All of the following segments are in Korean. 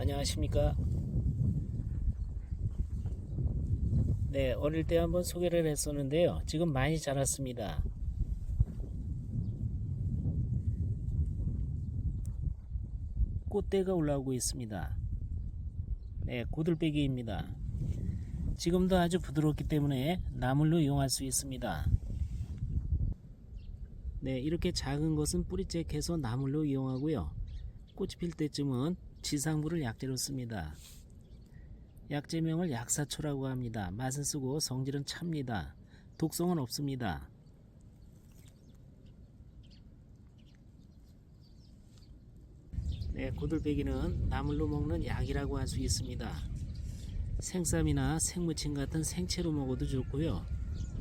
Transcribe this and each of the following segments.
안녕하십니까? 네 어릴 때 한번 소개를 했었는데요. 지금 많이 자랐습니다. 꽃대가 올라오고 있습니다. 네 고들빼기입니다. 지금도 아주 부드럽기 때문에 나물로 이용할 수 있습니다. 네 이렇게 작은 것은 뿌리째해서 나물로 이용하고요. 꽃이 필 때쯤은 지상부를 약재로 씁니다. 약재명을 약사초라고 합니다. 맛은 쓰고 성질은 찹니다. 독성은 없습니다. 네, 고들빼기는 나물로 먹는 약이라고 할 수 있습니다. 생쌈이나 생무침 같은 생채로 먹어도 좋고요.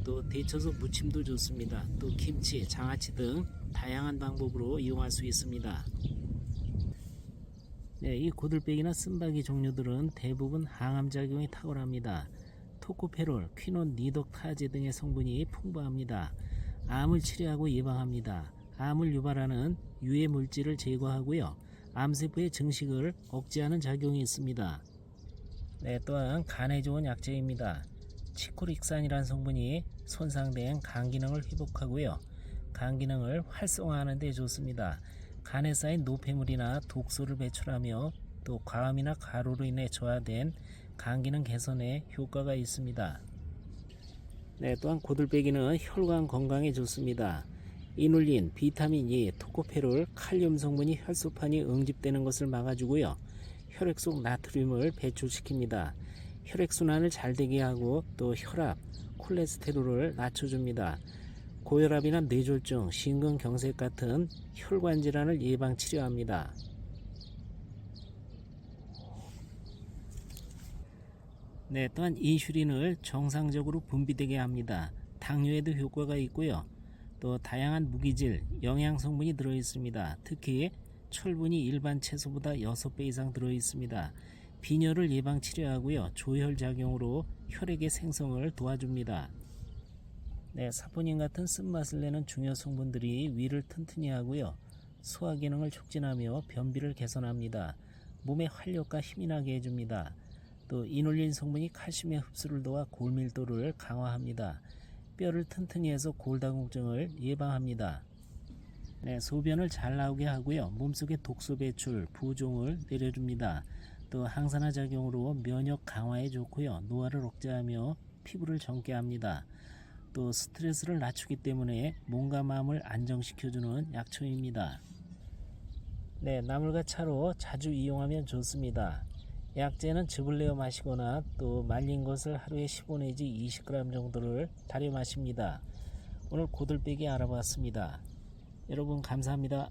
또 데쳐서 무침도 좋습니다. 또 김치, 장아찌 등 다양한 방법으로 이용할 수 있습니다. 네, 이 고들빼기나 쓴바기 종류들은 대부분 항암작용이 탁월합니다. 토코페롤, 퀴논, 니독 타제 등의 성분이 풍부합니다. 암을 치료하고 예방합니다. 암을 유발하는 유해 물질을 제거하고요. 암세포의 증식을 억제하는 작용이 있습니다. 네, 또한 간에 좋은 약재입니다. 치코릭산이라는 성분이 손상된 간 기능을 회복하고요. 간 기능을 활성화하는 데 좋습니다. 간에 쌓인 노폐물이나 독소를 배출하며 또 과음이나 과로로 인해 저하된 간 기능 개선에 효과가 있습니다. 네, 또한 고들빼기는 혈관 건강에 좋습니다. 이눌린, 비타민 E, 토코페롤, 칼륨 성분이 혈소판이 응집되는 것을 막아주고요. 혈액 속 나트륨을 배출시킵니다. 혈액 순환을 잘 되게 하고 또 혈압, 콜레스테롤을 낮춰줍니다. 고혈압이나 뇌졸중, 심근경색 같은 혈관 질환을 예방 치료합니다. 네, 또한 인슐린을 정상적으로 분비되게 합니다. 당뇨에도 효과가 있고요. 또 다양한 무기질, 영양 성분이 들어 있습니다. 특히 철분이 일반 채소보다 6배 이상 들어 있습니다. 빈혈을 예방 치료하고요. 조혈 작용으로 혈액의 생성을 도와줍니다. 네, 사포닌 같은 쓴맛을 내는 중요 성분들이 위를 튼튼히 하고요. 소화 기능을 촉진하며 변비를 개선합니다. 몸의 활력과 힘이 나게 해줍니다. 또 이놀린 성분이 칼슘의 흡수를 도와 골밀도를 강화합니다. 뼈를 튼튼히 해서 골다공증을 예방합니다. 네, 소변을 잘 나오게 하고요. 몸속의 독소 배출, 부종을 내려줍니다. 또 항산화 작용으로 면역 강화에 좋고요. 노화를 억제하며 피부를 젊게 합니다. 또 스트레스를 낮추기 때문에 몸과 마음을 안정시켜주는 약초입니다. 네, 나물과 차로 자주 이용하면 좋습니다. 약재는 즙을 내어 마시거나 또 말린 것을 하루에 15 내지 20g 정도를 달여 마십니다. 오늘 고들빼기 알아봤습니다. 여러분 감사합니다.